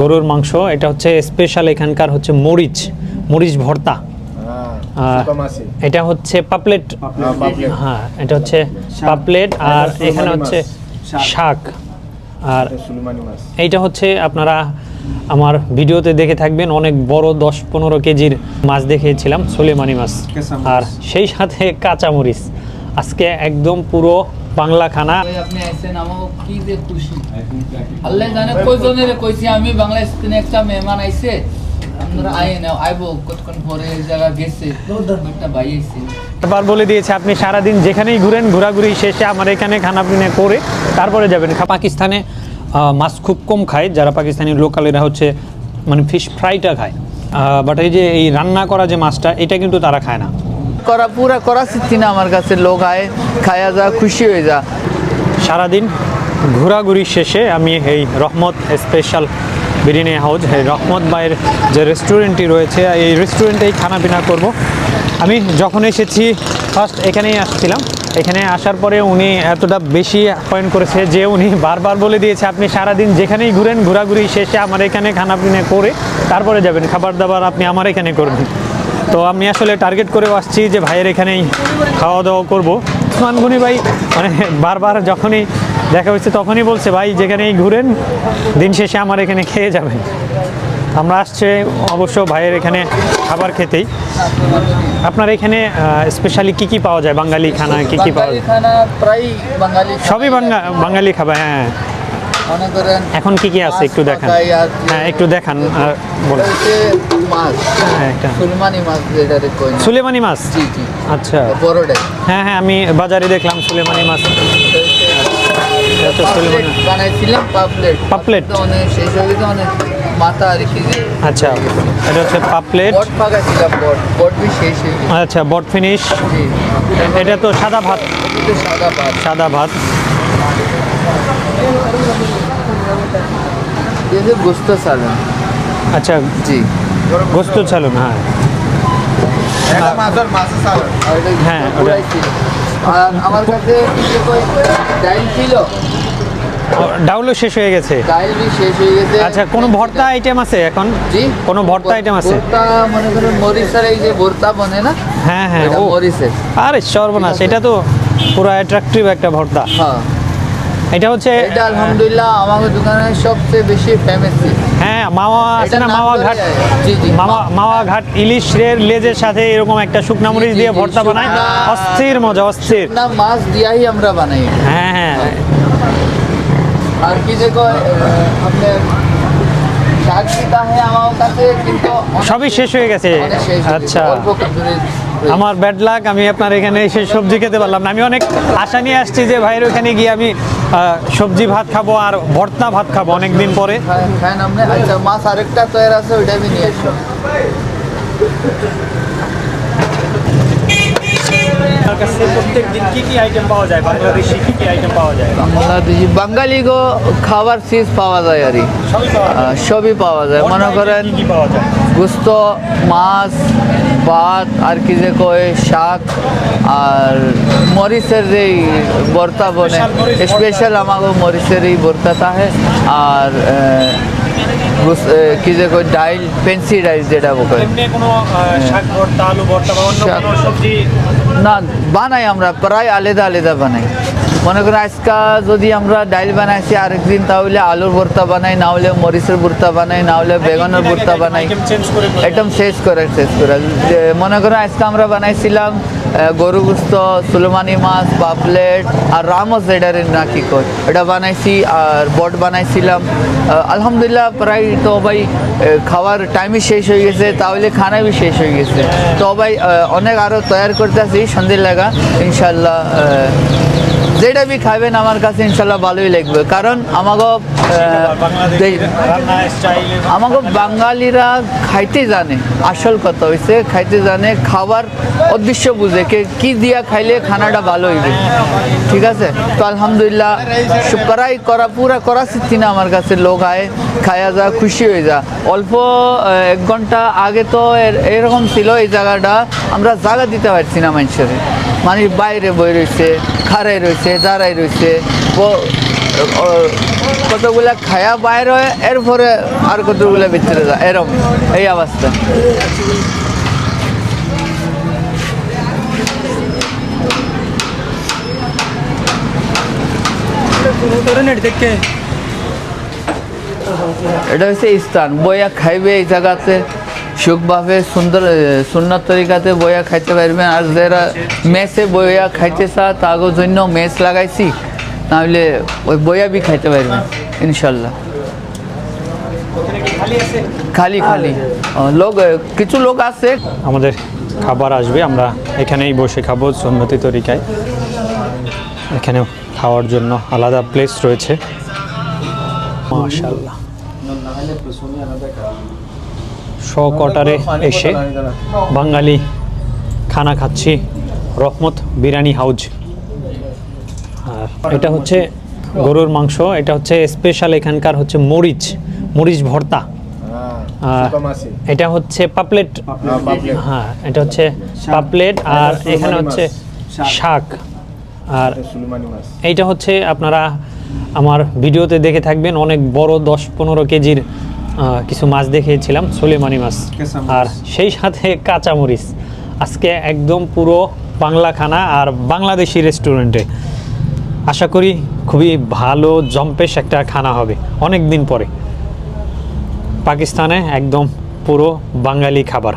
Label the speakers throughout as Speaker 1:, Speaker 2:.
Speaker 1: গরুর মাংস এটা হচ্ছে স্পেশাল এখানকার হচ্ছে মরিচ মরিচ ভর্তা। এটা হচ্ছে পাপলেট।
Speaker 2: হ্যাঁ,
Speaker 1: এটা হচ্ছে পাপলেট আর এখানে হচ্ছে শাক। আর এইটা হচ্ছে আপনারা আমার ভিডিওতে দেখে থাকবেন অনেক বড় দশ পনেরো কেজির মাছ দেখিয়েছিলাম সোলেমানি মাছ।
Speaker 2: মাছ।
Speaker 1: আর সেই সাথে কাঁচামরিচ। আজকে একদম পুরো বাংলা খানা।
Speaker 3: আপনি আইছেন আমাকে কি যে খুশি। আল্লাহ জানে কয়জনের কইছি আমি বাংলাদেশ থেকে একটা মেহমান আইছে আপনারা আইয়ে আইবো কতক্ষণ পরে জায়গা গেছে একটা ভাই আইছে।
Speaker 1: এবার বলে দিয়েছে আপনি সারাদিন যেখানেই ঘুরেন ঘোরাঘুরি শেষে আমার এখানে খানা পিনা করে তারপরে যাবেন। পাকিস্তানে মাছ খুব কম খায় যারা পাকিস্তানি লোকালেরা হচ্ছে মানে ফিশ ফ্রাইটা খায়। বাট এই যে এই রান্না করা যে মাছটা এটা কিন্তু তারা খায় না।
Speaker 3: করা, পুরা করা শিখছি না আমার কাছে। লোক আয়, খায়া যা, খুশি হয়ে যা।
Speaker 1: সারাদিন ঘোরাঘুরি শেষে আমি এই রহমত স্পেশাল বিরিয়ানি হাউস এই রহমত বাইয়ের যে রেস্টুরেন্টটি রয়েছে, এই রেস্টুরেন্টেই খানা পিনা করব। আমি যখন এসেছি ফার্স্ট এখানেই আসছিলাম। এখানে আসার পরে উনি এতটা বেশি পয়েন্ট করেছে যে উনি বারবার বলে দিয়েছে, আপনি সারাদিন যেখানেই ঘুরেন, ঘোরাঘুরি শেষে আমার এখানে খানা পিনা করে তারপরে যাবেন। খাবার দাবার আপনি আমার এখানে করবেন। তো আমি আসলে টার্গেট করেও আসছি যে ভাইয়ের এখানেই খাওয়া দাওয়া করব। উসমান গনি ভাই মানে বারবার যখনই দেখা হচ্ছে তখনই বলছে ভাই যেখানেই ঘুরেন দিন শেষে আমার এখানে খেয়ে যাবেন। আমরা আসছে অবশ্য ভাইয়ের এখানে খাবার খেতেই। আপনার এখানে স্পেশালি কি কি পাওয়া যায়? বাঙালি খানা কি কি পাওয়া যায়?
Speaker 3: প্রায় বাঙালি
Speaker 1: সবই বাঙা বাঙালি খাবার হ্যাঁ। এখন কি কি আছে? একটু দেখান। হ্যাঁ একটু দেখান আর বলুন।
Speaker 3: মাছ।
Speaker 1: হ্যাঁ,
Speaker 3: সুলেমানি মাছ যেটা কই
Speaker 1: সুলেমানি মাছ?
Speaker 3: জি জি।
Speaker 1: আচ্ছা।
Speaker 3: বড়টাই
Speaker 1: হ্যাঁ হ্যাঁ আমি বাজারে দেখলাম সুলেমানি মাছ।
Speaker 3: বানাইছিলাম পাপলেট।
Speaker 1: পাপলেট?
Speaker 3: সেই মাথা আর কি।
Speaker 1: আচ্ছা এটা হচ্ছে পাপলেট।
Speaker 3: বট পাকাছিলাম বট।
Speaker 1: আচ্ছা বট ফিনিশ। এটা তো সাদা ভাত।
Speaker 3: সাদা ভাত।
Speaker 1: সাদা ভাত।
Speaker 3: গোস্ত সাদা
Speaker 1: আচ্ছা।
Speaker 3: জি।
Speaker 1: গোস্ত চালুন হ্যাঁ। হ্যাঁ,
Speaker 3: পুরাই আর আমার কাছে ডাইল ছিল।
Speaker 1: ডাউলও শেষ হয়ে গেছে।
Speaker 3: ডাইল শেষ হয়ে গেছে।
Speaker 1: আচ্ছা কোনো ভর্তা আইটেম আছে এখন?
Speaker 3: জি।
Speaker 1: কোনো ভর্তা আইটেম আছে?
Speaker 3: ভর্তা মনে করেন মরিচের এই যে ভর্তা বনে না?
Speaker 1: হ্যাঁ হ্যাঁ
Speaker 3: এটা
Speaker 1: ও।
Speaker 3: মরিচের।
Speaker 1: আরে সর্বনাশ এটা তো পুরো অ্যাট্রাকটিভ একটা ভর্তা।
Speaker 3: হ্যাঁ।
Speaker 1: এটা হচ্ছে
Speaker 3: এটা আলহামদুলিল্লাহ আমাদের দোকানের সবচেয়ে বেশি ফেমাস
Speaker 1: হ্যাঁ মাওয়া আছে না মাওয়া ঘাট?
Speaker 3: জি, জি।
Speaker 1: মাওয়া মাওয়া ঘাট ইলিশের লেজের সাথে এরকম একটা শুকনা মরিচ দিয়ে ভর্তা বানায়। অস্থির মজা অস্থির।
Speaker 3: না মাছ দিয়াই আমরা বানাই।
Speaker 1: হ্যাঁ হ্যাঁ।
Speaker 3: আর কি যে কয় আপনার
Speaker 1: সবই শেষ হয়ে গেছে। আচ্ছা। আমার ব্যাড লাক আমি আপনার এখানে এসে সবজি খেতে পারলাম না। আমি অনেক আশা নিয়ে আসছি যে ভাইয়ের ওখানে গিয়ে আমি সবজি ভাত খাব আর ভর্তা ভাত খাব অনেকদিন পরে।
Speaker 3: আচ্ছা মাছ আরেকটা তৈরি আছে ওইটা আমি নিয়ে আসব
Speaker 1: আপনার কাছে প্রত্যেক দিন কি কি আইটেম পাওয়া যায়? বাংলাদেশি কি কি আইটেম পাওয়া যায়?
Speaker 3: বাংলাদেশি বাঙালি গো খাবার চিজ পাওয়া যায় আর
Speaker 1: সবই পাওয়া যায়।
Speaker 3: আহ, সবই পাওয়া যায়। মনে করেন
Speaker 1: কি কি পাওয়া যায়?
Speaker 3: গুস্ত মাছ ভাত আর কি যে কয় শাক আর মরিচের এই ভর্তা বনে। স্পেশাল আমাকে মরিচের এই ভর্তা থাকে আর কি যে কয় ডাইল পেন্সি ডাইল যেটা বলে।
Speaker 1: সবজি?
Speaker 3: না বানাই আমরা প্রায় আলাদা আলাদা বানাই। মনে করেন আজকা যদি আমরা ডাইল বানাইছি আরেকদিন তাহলে আলুর ভর্তা বানাই না হলে মরিচের ভর্তা বানাই না হলে বেগুনের ভর্তা বানাই।
Speaker 1: করে
Speaker 3: একদম শেষ করে শেষ করে। মনে করেন আজকে আমরা বানাইছিলাম গরু গুস্ত, সুলেমানি মাছ, পাপলেট আর রামস না নাকি কই? এটা বানাইছি আর বট বানাইছিলাম। আলহামদুলিল্লাহ প্রায় তো ভাই খাওয়ার টাইমই শেষ হয়ে গেছে, তাহলে খানা বি শেষ হয়ে গেছে। তো ভাই অনেক আরও তৈরি করতে আছি, সন্ধ্যের লাগা ইনশাল্লাহ যেটা বি খাবেন আমার কাছে ইনশাল্লাহ ভালোই লাগবে। কারণ আমাকে আমাকে বাঙালিরা খাইতে জানে আসল কথা হয়েছে খাইতে জানে খাবার উদ্দেশ্য বুঝে কে কি দিয়া খাইলে খানাটা ভালো হইবে। ঠিক আছে? তো আলহামদুলিল্লাহ করাই করা পুরা করা শিখছি না আমার কাছে লোক আয় খায়া যা খুশি হয়ে যা। অল্প এক ঘণ্টা আগে তো এর- এরকম ছিল এই জায়গাটা আমরা জায়গা দিতে পারছি না মানুষের। মানে বাইরে বই রয়েছে খাড়াই রয়েছে দাঁড়াই রয়েছে। কতগুলা খায়া বাইর হয়, এরপরে আর কতগুলা ভিতরে যায়। এরম, এই অবস্থা। এটা হচ্ছে স্থান। বইয়া খাইবে এই জায়গাতে। সুখভাবে সুন্দর সুন্দর তরিকাতে বইয়া খাইতে পারবেন আর যারা মেসে বইয়া খাইতে চা তাগোর জন্য মেস লাগাইছি নাহলে ওই বইয়া বি খাইতে পারবেন ইনশাল্লাহ। খালি খালি। লোক কিছু লোক আছে।
Speaker 1: আমাদের খাবার আসবে আমরা এখানেই বসে খাব সুন্নতি তরিকায়। এখানে খাওয়ার জন্য আলাদা প্লেস রয়েছে। মাশাল্লাহ শকটারে এসে বাঙালি খানা খাচ্ছি। রহমত বিরিয়ানি হাউজ। আর এটা হচ্ছে গরুর মাংস, এটা হচ্ছে স্পেশাল এখানকার হচ্ছে মরিচ মরিচ ভর্তা। এটা হচ্ছে পাপলেট। হ্যাঁ এটা হচ্ছে পাপলেট আর এখানে হচ্ছে শাক। আর এইটা হচ্ছে আপনারা আমার ভিডিওতে দেখে থাকবেন, অনেক বড় দশ পনেরো কেজির কিছু মাছ দেখিয়েছিলাম সোলেমানি মাছ আর সেই সাথে কাঁচামরিচ। আজকে একদম পুরো বাংলা খানা আর বাংলাদেশি রেস্টুরেন্টে। আশা করি খুবই ভালো জম্পেশ একটা খানা হবে অনেক দিন পরে। পাকিস্তানে একদম পুরো বাঙালি খাবার।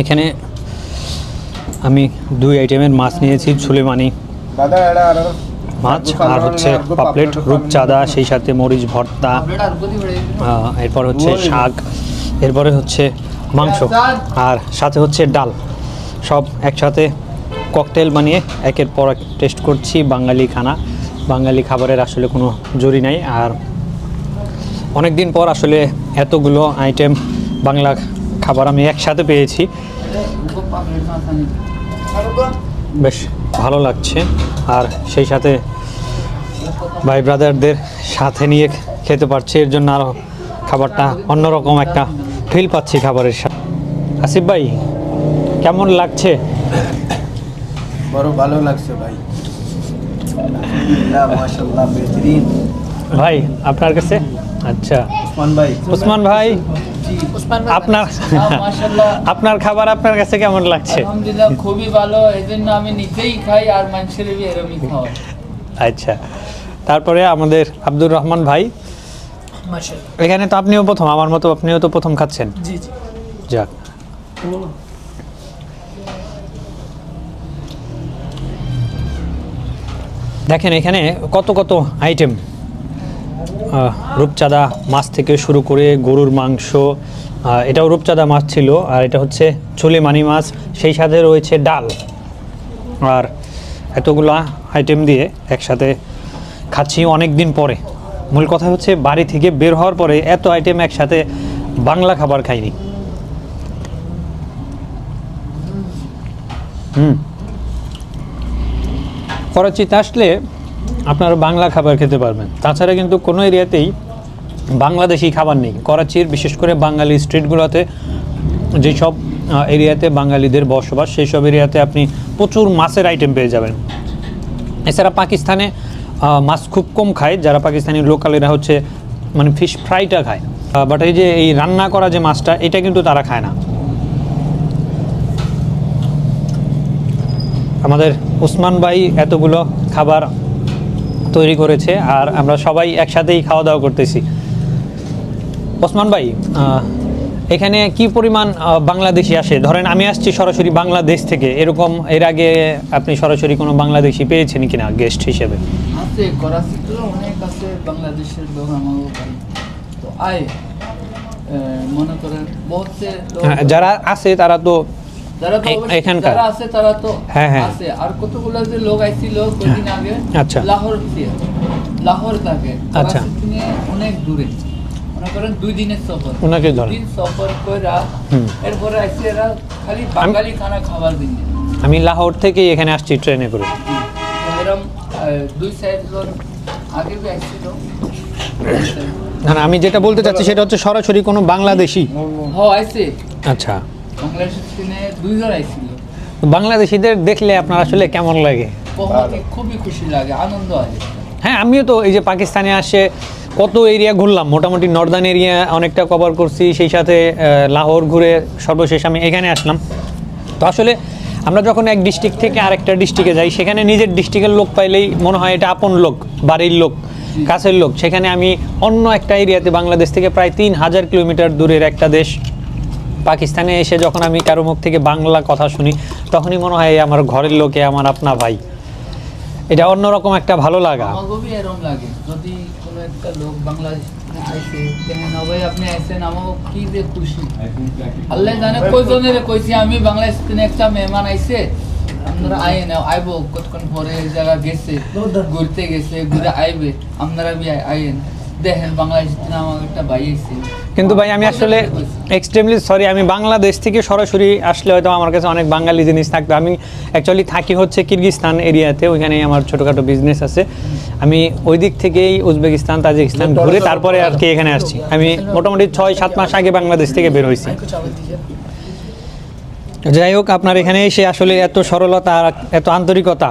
Speaker 1: এখানে আমি দুই আইটেমের মাছ নিয়েছি সুলেমানি।
Speaker 2: দাদা
Speaker 1: মাছ আর হচ্ছে পাপলেট, রূপচাঁদা, সেই সাথে মরিচ ভর্তা এরপর হচ্ছে শাক, এরপরে হচ্ছে মাংস আর সাথে হচ্ছে ডাল। সব একসাথে ককটেল বানিয়ে একের পর এক টেস্ট করছি, বাঙালি খানা। বাঙালি খাবারের আসলে কোনো জুরি নাই আর অনেক দিন পর আসলে এতগুলো আইটেম বাংলা খাবার আমি একসাথে পেয়েছি। বেশ ভালো লাগছে। আর সেই সাথে ভাই ব্রাদারদের সাথে নিয়ে খেতে পারছি। এর জন্য আরও খাবারটা অন্যরকম একটা ফিল পাচ্ছি খাবারের সাথে। আসিফ ভাই কেমন লাগছে?
Speaker 2: বড় ভালো লাগছে ভাই।
Speaker 1: ভাই আপনার কাছে? আচ্ছা।
Speaker 2: ওসমান ভাই।
Speaker 1: ওসমান ভাই আপনার আপনার খাবার আপনার কাছে কেমন লাগছে?
Speaker 4: আলহামদুলিল্লাহ খুবই ভালো। এই জন্য আমি নিজেই খাই আর মানুষের এরমই খাওয়াই
Speaker 1: আচ্ছা। তারপরে আমাদের আব্দুর রহমান ভাই। এখানে তো আপনিও প্রথম আমার মতো আপনিও তো প্রথম খাচ্ছেন।
Speaker 4: জি জি।
Speaker 1: যাক। দেখেন এখানে কত কত আইটেম রূপচাঁদা মাছ থেকে শুরু করে গরুর মাংস এটাও রূপচাঁদা মাছ ছিল, আর এটা হচ্ছে মানি মাছ, সেই সাথে রয়েছে ডাল। আর এতগুলা আইটেম দিয়ে একসাথে খাচ্ছি অনেক দিন পরে। মূল কথা হচ্ছে বাড়ি থেকে বের হওয়ার পরে এত আইটেম একসাথে বাংলা খাবার খাইনি। হুম। করাচিতে আসলে আপনারা বাংলা খাবার খেতে পারবেন। তাছাড়া কিন্তু কোনো এরিয়াতেই বাংলাদেশি খাবার নেই। করাচির, বিশেষ করে বাঙালি স্ট্রিটগুলোতে যেসব এরিয়াতে বাঙালিদের বসবাস সেই সব এরিয়াতে আপনি প্রচুর মাছের আইটেম পেয়ে যাবেন। এছাড়া পাকিস্তানে মাছ খুব কম খায়। যারা পাকিস্তানি লোকালেরা হচ্ছে মানে ফিশ ফ্রাইটা খায়। বাট এই যে এই রান্না করা যে মাছটা, এটা কিন্তু তারা খায় না। আমাদের উসমান ভাই এতগুলো খাবার তৈরি করেছে আর আমরা সবাই একসাথেই খাওয়া দাওয়া করতেছি। ওসমান ভাই এখানে কি পরিমাণ বাংলাদেশি আসে? ধরেন আমি আসছি সরাসরি বাংলাদেশ থেকে এরকম এর আগে আপনি সরাসরি কোনো বাংলাদেশি পেয়েছেন কিনা গেস্ট হিসেবে?
Speaker 4: আছে করাচিতে অনেক আছে বাংলাদেশের লোক আমাকে তো আয় মনে করেন বহুত
Speaker 1: হ্যাঁ, যারা আছে তারা তো এখানকার।
Speaker 4: আছে তারা তো
Speaker 1: হ্যাঁ, হ্যাঁ।
Speaker 4: আছে আর কতগুলো যে লোক আইছিল কদিন আগে
Speaker 1: আচ্ছা।
Speaker 4: লাহোর থেকে লাহোর থাকে
Speaker 1: আচ্ছা।
Speaker 4: অনেক দূরে করেন দুই দিনের সফর
Speaker 1: ওনাকে ধরেন।
Speaker 4: দিন সফর কইরা
Speaker 1: হুম।
Speaker 4: এরপরে এরা খালি বাঙালি খানা খাবার দিন
Speaker 1: আমি লাহোর থেকেই এখানে আসছি ট্রেনে করে
Speaker 4: দুই সাইড আগে আইছিল
Speaker 1: না, আমি যেটা বলতে চাচ্ছি সেটা হচ্ছে সরাসরি কোনো বাংলাদেশি
Speaker 4: হ আইছে
Speaker 1: আচ্ছা বাংলাদেশিদের দেখলে আপনার আসলে কেমন লাগে?
Speaker 3: খুবই খুশি লাগে আনন্দ হয়।
Speaker 1: হ্যাঁ আমিও তো এই যে পাকিস্তানে আসে কত এরিয়া ঘুরলাম। মোটামুটি নর্দার্ন এরিয়া অনেকটা কভার করছি সেই সাথে লাহোর ঘুরে সর্বশেষ আমি এখানে আসলাম। তো আসলে আমরা যখন এক ডিস্ট্রিক্ট থেকে আরেকটা ডিস্ট্রিক্টে যাই সেখানে নিজের ডিস্ট্রিক্টের লোক পাইলেই মনে হয় এটা আপন লোক বাড়ির লোক কাছের লোক। সেখানে আমি অন্য একটা এরিয়াতে বাংলাদেশ থেকে প্রায় তিন হাজার কিলোমিটার দূরের একটা দেশ পাকিস্তানে এসে যখন আমি কারও মুখ থেকে বাংলা কথা শুনি তখনই মনে হয় আমার ঘরের লোকে আমার আপনা ভাই। এটা অন্যরকম একটা ভালো লাগা।
Speaker 3: আমাকেও লাগে যদি কোনো একটা লোক বাংলাদেশ আমি বাংলাদেশ একটা মেহমান আইছে আপনারা আইন আইব কতক্ষণ পরে জায়গা গেছে ঘুরতে গেছে ঘুরে আইবে আপনারা বি আইন দেখেন বাংলাদেশ আমার একটা ভাই
Speaker 1: কিন্তু ভাই আমি আসলে এক্সট্রিমলি সরি আমি বাংলাদেশ থেকে সরাসরি আসলে হয়তো আমার কাছে অনেক বাঙালি জিনিস থাকবে। আমি অ্যাকচুয়ালি থাকি হচ্ছে কিরগিস্তান এরিয়াতে ওইখানে আমার ছোটোখাটো বিজনেস আছে। আমি ওই দিক থেকেই উজবেকিস্তান তাজিকিস্তান ঘুরে তারপরে আর কি এখানে আসছি। আমি মোটামুটি ছয় সাত মাস আগে বাংলাদেশ থেকে বের হয়েছি। যাই হোক আপনার এখানে এসে আসলে এত সরলতা আর এত আন্তরিকতা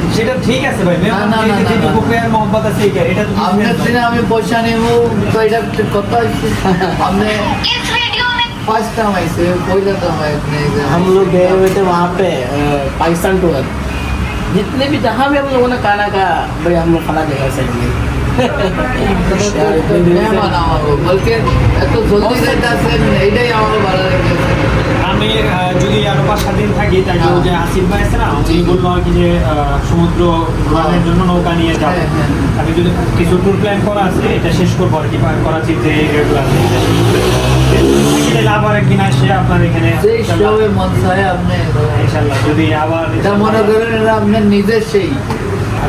Speaker 1: সেটা ঠিক আছে ভাই
Speaker 3: না, না, না, না,
Speaker 1: যেটুকু
Speaker 3: না।
Speaker 1: প্রেম মহব্বত আছে এইটা এটা তো
Speaker 3: আপনার থেকে আমি পয়সা নেব তো এটা একটা কথা হচ্ছে আপনি ফার্স্ট টাইম আইছে পয়লা টাইম আপনি
Speaker 5: हम लोग गए हुए थे वहाँ पे अ, पाकिस्तान टूर जितने भी जहाँ भी हम लोगों ने खाना खाया भाई हम लोग खाना जगह से
Speaker 1: আমি যদি আরও পাঁচ থাকি তাই যে আসিফ ভাই আছে না উনি বলল আর কি যে সমুদ্র ঘোরানোর জন্য নৌকা নিয়ে যাবে
Speaker 3: হ্যাঁ, হ্যাঁ।
Speaker 1: আমি যদি কিছু ট্যুর প্ল্যান করা আছে এটা শেষ করব আর কি করাচির যে আবার একদিন আসে আপনার এখানে
Speaker 3: মন চায় আপনি।
Speaker 1: ইনশাল্লাহ যদি আবার
Speaker 3: মনে করেন আপনার নিজের সেই।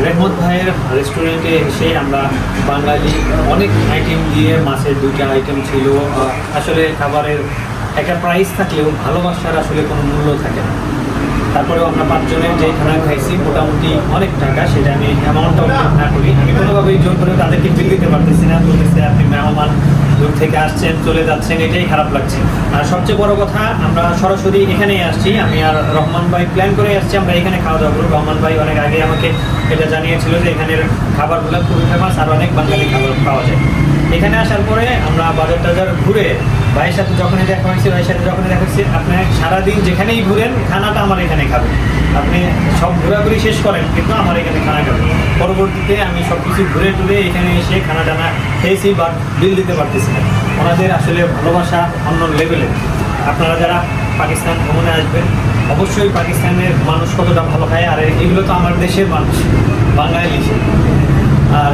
Speaker 1: রেহমত ভাইয়ের রেস্টুরেন্টে এসে আমরা বাঙালি, অনেক আইটেম দিয়ে মাছের দুইটা আইটেম ছিল। আসলে খাবারের একটা প্রাইস থাকলেও ভালোবাসার আসলে কোনো মূল্য থাকে না। তারপরেও আমরা পাঁচজনের যে খানা খাইছি, মোটামুটি অনেক টাকা, সেটা আমি অ্যামাউন্টটা উল্লেখ না করি। আমি কোনোভাবেই জোর করে তাদেরকে বিল দিতে পারতেছি না। বলতেছে, আপনি মেহমান, দূর থেকে আসছেন, চলে যাচ্ছেন, এটাই খারাপ লাগছে। আর সবচেয়ে বড় কথা, আমরা সরাসরি এখানেই আসছি। আমি আর রহমান ভাই প্ল্যান করে আসছি, আমরা এখানে খাওয়া দাওয়া করব। রহমান ভাই অনেক আগে আমাকে এটা জানিয়েছিল যে এখানের খাবারগুলো খুবই ফেমাস আর অনেক বাঙালি খাবার পাওয়া যায়। এখানে আসার পরে আমরা বাজার টাজার ঘুরে ভাইয়ের সাথে যখনই দেখা হয়েছে, ভাইয়ের সাথে যখনই দেখা হয়েছে, আপনি সারাদিন যেখানেই ঘুরেন, খানাটা আমার এখানে খাবেন। আপনি সব ঘোরাঘুরি শেষ করেন, কিন্তু আমার এখানে খানা খাবেন। পরবর্তীতে আমি সব কিছু ঘুরে টুরে এখানে এসে খানা টানা খেয়েছি বা বিল দিতে পারতেছি না। ওনাদের আসলে ভালোবাসা অন্য লেভেলে আপনারা যারা পাকিস্তান ভ্রমণে আসবেন, অবশ্যই পাকিস্তানের মানুষ কতটা ভালো খায়, আর এগুলো তো আমার দেশের মানুষ, বাঙালি আর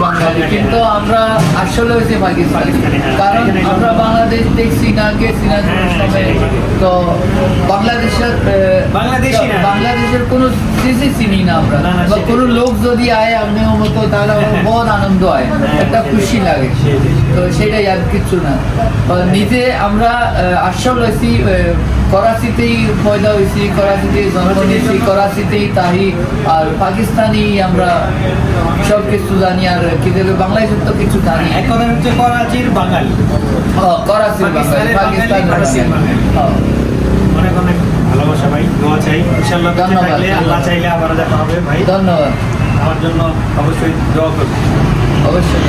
Speaker 3: বাঙালি কিন্তু আমরা আসলে হয়েছে পাকিস্তানি।
Speaker 1: পাকিস্তানি, হ্যাঁ।
Speaker 3: কারণ আমরা বাংলাদেশ দেখছি না গেছি
Speaker 1: হ্যাঁ।
Speaker 3: তো বাংলাদেশের কোনো জিনিসই চিনি না আমরা। বা কোনো লোক যদি আয় আপনি মতো তাহলে আমার
Speaker 1: হ্যাঁ।
Speaker 3: বহুত আনন্দ হয়।
Speaker 1: হ্যাঁ,
Speaker 3: একটা খুশি লাগে। তো সেটাই আর কিছু না। নিজে আমরা আসল হয়েছি করাচিতেই পয়দা হয়েছি করাচিতেই জন্ম নিয়েছি করাচিতেই তাহি আর পাকিস্তানি আমরা সব কিছু জানি আর কি বাংলায় বাংলাদেশের তো কিছু জানি।
Speaker 1: এখন হচ্ছে করাচির বাঙালি।
Speaker 3: হ্যাঁ, করাচির বাঙালি পাকিস্তান। হ্যাঁ।
Speaker 1: অনেক অনেক ভালোবাসা ভাই দোয়া চাই। ইনশাল্লাহ থাকলে আল্লাহ। চাইলে আবার দেখা হবে ভাই।
Speaker 3: ধন্যবাদ।
Speaker 1: আমার জন্য অবশ্যই দোয়া করবেন
Speaker 3: অবশ্যই।